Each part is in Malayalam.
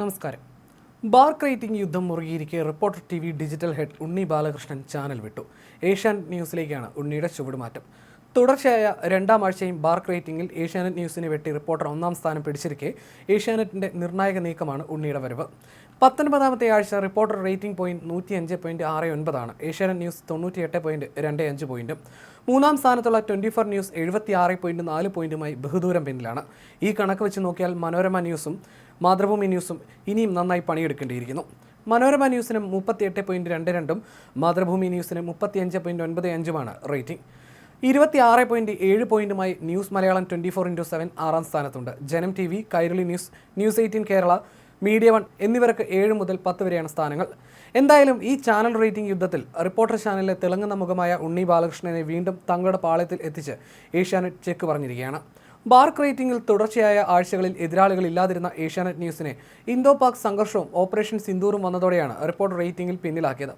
നമസ്കാരം. ബാർ റേറ്റിംഗ് യുദ്ധം മുറുകിയിരിക്കെ reporter T V digital head Unni Balakrishnan channel വിട്ടു. ഏഷ്യാനെറ്റ് ന്യൂസിലേക്കാണ് ഉണ്ണിയുടെ ചുവടുമാറ്റം. തുടർച്ചയായ രണ്ടാം ആഴ്ചയും ബാർ റേറ്റിംഗിൽ ഏഷ്യാനെറ്റ് ന്യൂസിനെ വെട്ടി റിപ്പോർട്ടർ ഒന്നാം സ്ഥാനം പിടിച്ചിരിക്കെ ഏഷ്യാനെറ്റിന്റെ നിർണായക നീക്കമാണ് ഉണ്ണിയുടെ വരവ്. പത്തൊൻപതാമത്തെ ആഴ്ച റിപ്പോർട്ടർ റേറ്റിംഗ് പോയിന്റ് നൂറ്റി അഞ്ച് പോയിന്റ് ആറ് ഒൻപതാണ് ഏഷ്യാനെറ്റ് ന്യൂസ് തൊണ്ണൂറ്റിയെട്ട് പോയിന്റ് രണ്ട് അഞ്ച് പോയിന്റും. മൂന്നാം സ്ഥാനത്തുള്ള ട്വന്റി ഫോർ ന്യൂസ് എഴുപത്തി ആറ് പോയിന്റ് നാല് പോയിന്റുമായി ബഹുദൂരം പിന്നിലാണ്. ഈ കണക്ക് വെച്ച് നോക്കിയാൽ മനോരമ ന്യൂസും മാതൃഭൂമി ന്യൂസും ഇനിയും നന്നായി പണിയെടുക്കേണ്ടിയിരിക്കുന്നു. മനോരമ ന്യൂസിന് മുപ്പത്തിയെട്ട് പോയിന്റ് രണ്ട് രണ്ടും മാതൃഭൂമി ന്യൂസിന് മുപ്പത്തിയഞ്ച് പോയിന്റ് ഒൻപത് അഞ്ചുമാണ് റേറ്റിംഗ്. ഇരുപത്തി ആറ് പോയിന്റ് ഏഴ് പോയിന്റുമായി news Malayalam twenty four into seven ആറാം സ്ഥാനത്തുണ്ട്. Janam T V Kairali news news eighteen Kerala media one എന്നിവർക്ക് ഏഴ് മുതൽ പത്ത് വരെയാണ് സ്ഥാനങ്ങൾ. എന്തായാലും ഈ ചാനൽ റേറ്റിംഗ് യുദ്ധത്തിൽ റിപ്പോർട്ടർ ചാനലിലെ തിളങ്ങുന്ന മുഖമായ ഉണ്ണി ബാലകൃഷ്ണനെ വീണ്ടും തങ്ങളുടെ പാളയത്തിൽ എത്തിച്ച് ഏഷ്യാനെറ്റ് ചെക്ക് പറഞ്ഞിരിക്കുകയാണ്. ബാർക്ക് റേറ്റിംഗിൽ തുടർച്ചയായ ആഴ്ചകളിൽ എതിരാളികൾ ഇല്ലാതിരുന്ന ഏഷ്യാനെറ്റ് ന്യൂസിനെ ഇന്തോ പാക് സംഘർഷവും ഓപ്പറേഷൻ സിന്ദൂറും വന്നതോടെയാണ് റിപ്പോർട്ട് റേറ്റിംഗിൽ പിന്നിലാക്കിയത്.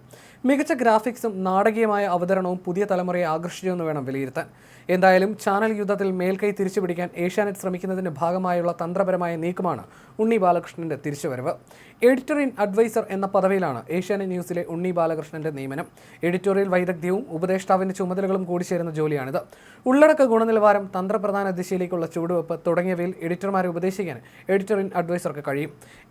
മികച്ച ഗ്രാഫിക്സും നാടകീയമായ അവതരണവും പുതിയ തലമുറയെ ആകർഷിച്ചുവെന്ന് വേണം വിലയിരുത്താൻ. എന്തായാലും ചാനൽ യുദ്ധത്തിൽ മേൽക്കൈ തിരിച്ചുപിടിക്കാൻ ഏഷ്യാനെറ്റ് ശ്രമിക്കുന്നതിന്റെ ഭാഗമായുള്ള തന്ത്രപരമായ നീക്കമാണ് ഉണ്ണി ബാലകൃഷ്ണന്റെ തിരിച്ചുവരവ്. എഡിറ്റർ ഇൻ അഡ്വൈസർ എന്ന പദവിയിലാണ് ഏഷ്യാനെറ്റ് ന്യൂസിലെ ഉണ്ണി ബാലകൃഷ്ണന്റെ നിയമനം. എഡിറ്റോറിയൽ വൈദഗ്ധ്യവും ഉപദേഷ്ടാവിന്റെ ചുമതലകളും കൂടി ചേരുന്ന ജോലിയാണിത്. ഉള്ളടക്ക ഗുണനിലവാരം തന്ത്രപ്രധാന ദിശയിലേക്കുള്ള ചുവടുവെപ്പ് തുടങ്ങിയവയിൽ എഡിറ്റർമാരെ ഉപദേശിക്കാൻ എഡിറ്റർ ഇൻ അഡ്വൈസർക്ക് കഴിയും.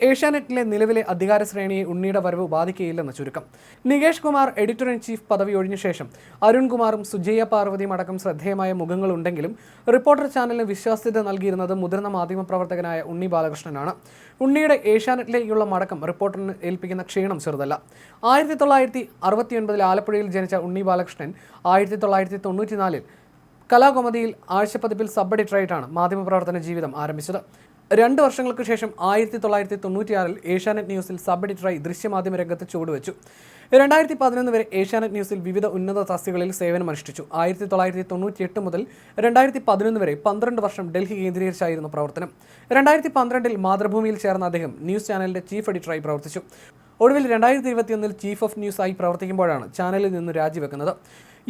ഏഷ്യാനെറ്റിലെ നിലവിലെ അധികാര ശ്രേണിയെ ഉണ്ണിയുടെ വരവ് ബാധിക്കുകയില്ലെന്ന് ചുരുക്കം. Nikesh Kumar editor in chief പദവി ഒഴിഞ്ഞ ശേഷം അരുൺകുമാറും സുജയ പാർവതിയും അടക്കം ശ്രദ്ധേയമായ മുഖങ്ങളുണ്ടെങ്കിലും റിപ്പോർട്ടർ ചാനലിന് വിശ്വാസ്യത നൽകിയിരുന്നത് മുതിർന്ന മാധ്യമപ്രവർത്തകനായ ഉണ്ണി ബാലകൃഷ്ണനാണ്. ഉണ്ണിയുടെ ഏഷ്യാനെറ്റിലേക്കുള്ള മടക്കം റിപ്പോർട്ടറിന് ഏൽപ്പിക്കുന്ന ക്ഷീണം ചെറുതല്ല. ആയിരത്തി തൊള്ളായിരത്തി അറുപത്തിയൊൻപതിൽ ആലപ്പുഴയിൽ ജനിച്ച ഉണ്ണി ബാലകൃഷ്ണൻ ആയിരത്തി തൊള്ളായിരത്തി തൊണ്ണൂറ്റിനാലിൽ കലാകൗമുദിയിൽ ആഴ്ചപ്പതിപ്പിൽ സബ് എഡിറ്ററായിട്ടാണ് മാധ്യമപ്രവർത്തന ജീവിതം ആരംഭിച്ചത്. രണ്ട് വർഷങ്ങൾക്ക് ശേഷം ആയിരത്തി തൊള്ളായിരത്തി തൊണ്ണൂറ്റിയാറിൽ ഏഷ്യാനെറ്റ് ന്യൂസിൽ സബ് എഡിറ്ററായി ദൃശ്യമാധ്യമ രംഗത്ത് ചുവടുവെച്ചു. രണ്ടായിരത്തി പതിനൊന്ന് വരെ ഏഷ്യാനെറ്റ് ന്യൂസിൽ വിവിധ ഉന്നത തസ്തികളിൽ സേവനമനുഷ്ഠിച്ചു ആയിരത്തി തൊള്ളായിരത്തി തൊണ്ണൂറ്റിയെട്ട് മുതൽ രണ്ടായിരത്തി പതിനൊന്ന് വരെ പന്ത്രണ്ട് വർഷം ഡൽഹി കേന്ദ്രീകരിച്ചായിരുന്നു പ്രവർത്തനം. രണ്ടായിരത്തി പന്ത്രണ്ടിൽ മാതൃഭൂമിയിൽ ചേർന്ന അദ്ദേഹം ന്യൂസ് ചാനലിന്റെ ചീഫ് എഡിറ്ററായി പ്രവർത്തിച്ചു. ഒടുവിൽ രണ്ടായിരത്തി ഇരുപത്തിയൊന്നിൽ ചീഫ് ഓഫ് ന്യൂസ് ആയി പ്രവർത്തിക്കുമ്പോഴാണ് ചാനലിൽ നിന്ന് രാജിവെക്കുന്നത്.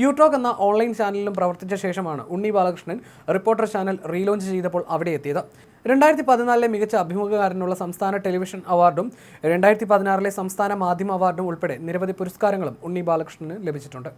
യൂട്രോക്ക് എന്ന ഓൺലൈൻ ചാനലിലും പ്രവർത്തിച്ച ശേഷമാണ് Unni Balakrishnan reporter channel relaunch ചെയ്തപ്പോൾ അവിടെ എത്തിയത്. രണ്ടായിരത്തി പതിനാലിലെ മികച്ച അഭിമുഖകാരനുള്ള സംസ്ഥാന ടെലിവിഷൻ അവാർഡും രണ്ടായിരത്തി പതിനാറിലെ സംസ്ഥാന മാധ്യമ അവാർഡും ഉൾപ്പെടെ നിരവധി പുരസ്കാരങ്ങളും ഉണ്ണി ബാലകൃഷ്ണന് ലഭിച്ചിട്ടുണ്ട്.